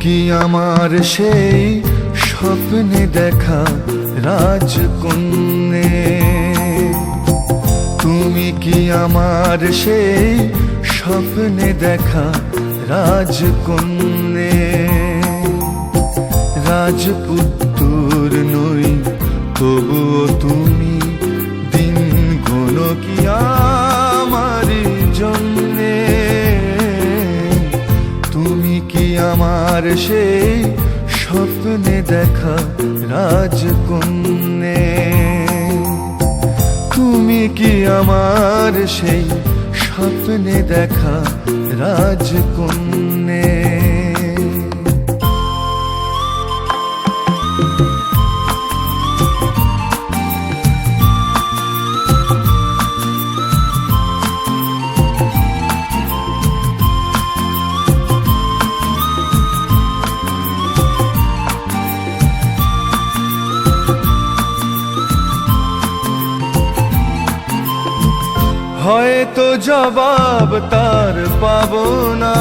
কি আমার সেই স্বপ্নে দেখা রাজকন্যে? তুমি কি আমার সেই স্বপ্নে দেখা রাজকন্যে? রাজপুত্তর নই, তবুও তুমি আমার সেই স্বপ্নে দেখা রাজকন্যে। তুমি কি আমার সেই স্বপ্নে দেখা রাজকন্যে? হয়তো জবাব তার পাব না।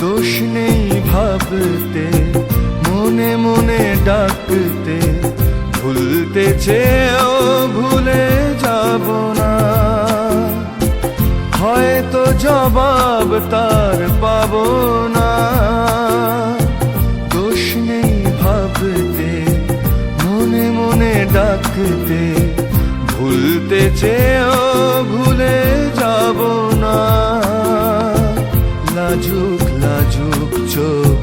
দোষ নেই ভাবতে, মনে মনে ডাকতে, ভুলতে চেয়েও ভুলে যাব না। হয়তো জবাব তার পাব না চেয়েও ভুলে যাব না। লাজুক লাজুক চোখ,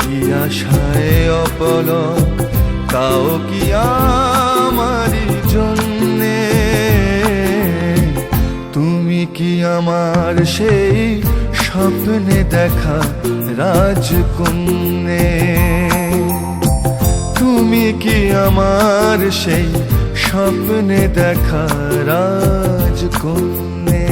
কি আশায় অপলক তাও কি আমারই জন্যে? তুমি কি আমার সেই স্বপ্নে দেখা রাজকন্যে? তুমি কি আমার সেই স্বপ্নে দেখা রাজকন্যে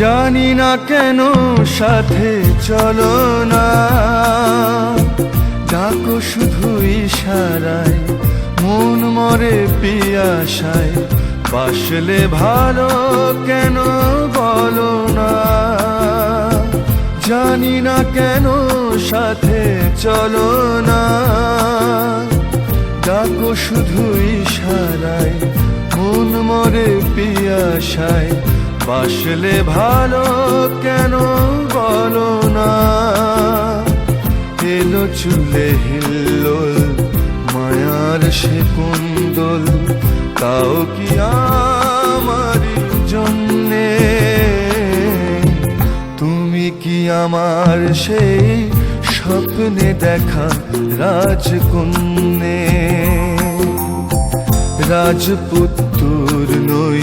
জানি না কেন সাথে চলো না। ডাকো শুধু ইশারায়, মন মরে পিয়াসায় বাসলে ভালো কেন বলো না। জানি না কেন সাথে চলো না। ডাকো শুধু ইশারায়, মন মরে পিয়াসায় বাসলে ভালো কেন বলো না? এলো চুলে হিল্লোল, মায়ার সে কুন্দল, তাও কি আমার জন্যে? তুমি কি আমার সেই স্বপ্নে দেখা রাজকন্যে? রাজপুত্তর নই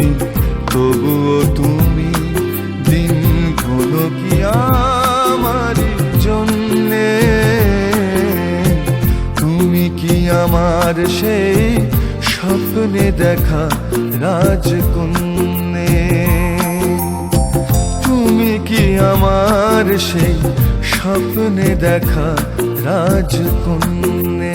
আমার সেই স্বপ্নে দেখা রাজকন্যে। তুমি কি আমার সেই স্বপ্নে দেখা রাজকন্যে?